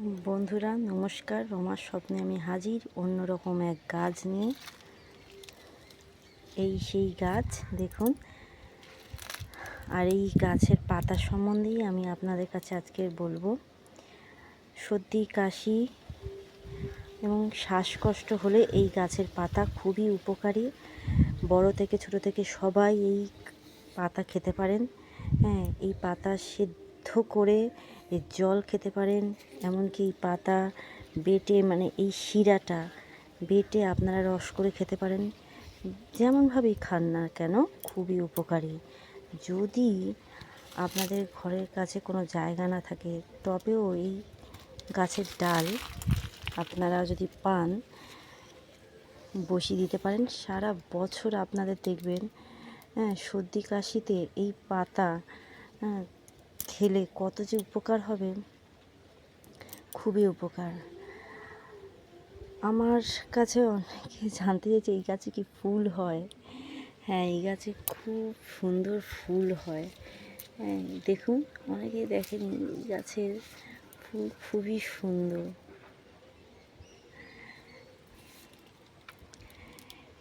বন্ধুরা, নমস্কার। রমার স্বপ্নে আমি হাজির অন্যরকম এক গাছ নিয়ে। এই সেই গাছ, দেখুন। আর এই গাছের পাতা সম্বন্ধেই আমি আপনাদের কাছে আজকে বলব। সর্দি, কাশি এবং শ্বাসকষ্ট হলে এই গাছের পাতা খুবই উপকারী। বড় থেকে ছোট থেকে সবাই এই পাতা খেতে পারেন। হ্যাঁ এই পাতা সেদ্ধ করে জল খেতে পারেন, এমনকি পাতা বেটে মানে এই শিরাটা বেটে আপনারা রস করে খেতে পারেন। যেমনভাবেই খান না কেন, খুবই উপকারী। যদি আপনাদের ঘরের কাছে কোনো জায়গা না থাকে, তবেও এই গাছের ডাল আপনারা যদি পান, বসিয়ে দিতে পারেন। সারা বছর আপনাদের দেখবেন হ্যাঁ সর্দি কাশিতে এই পাতা হ্যাঁ খেলে কত যে উপকার হবে, খুবই উপকার। আমার কাছে অনেকে জানতে চাইছে, এই গাছে কি ফুল হয়? হ্যাঁ এই গাছে খুব সুন্দর ফুল হয়। হ্যাঁ দেখুন, অনেকেই দেখেন এই গাছের ফুল খুবই সুন্দর।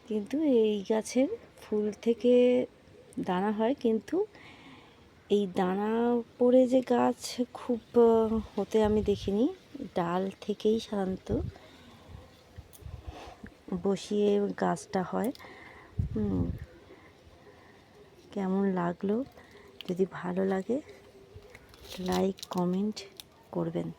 কিন্তু এই গাছের ফুল থেকে দানা হয়, কিন্তু এই দানা পড়ে যে গাছ খুব হতে আমি দেখিনি। ডাল থেকেই সাধারণত বসিয়ে গাছটা হয়। কেমন লাগল? যদি ভালো লাগে, লাইক, কমেন্ট করবেন।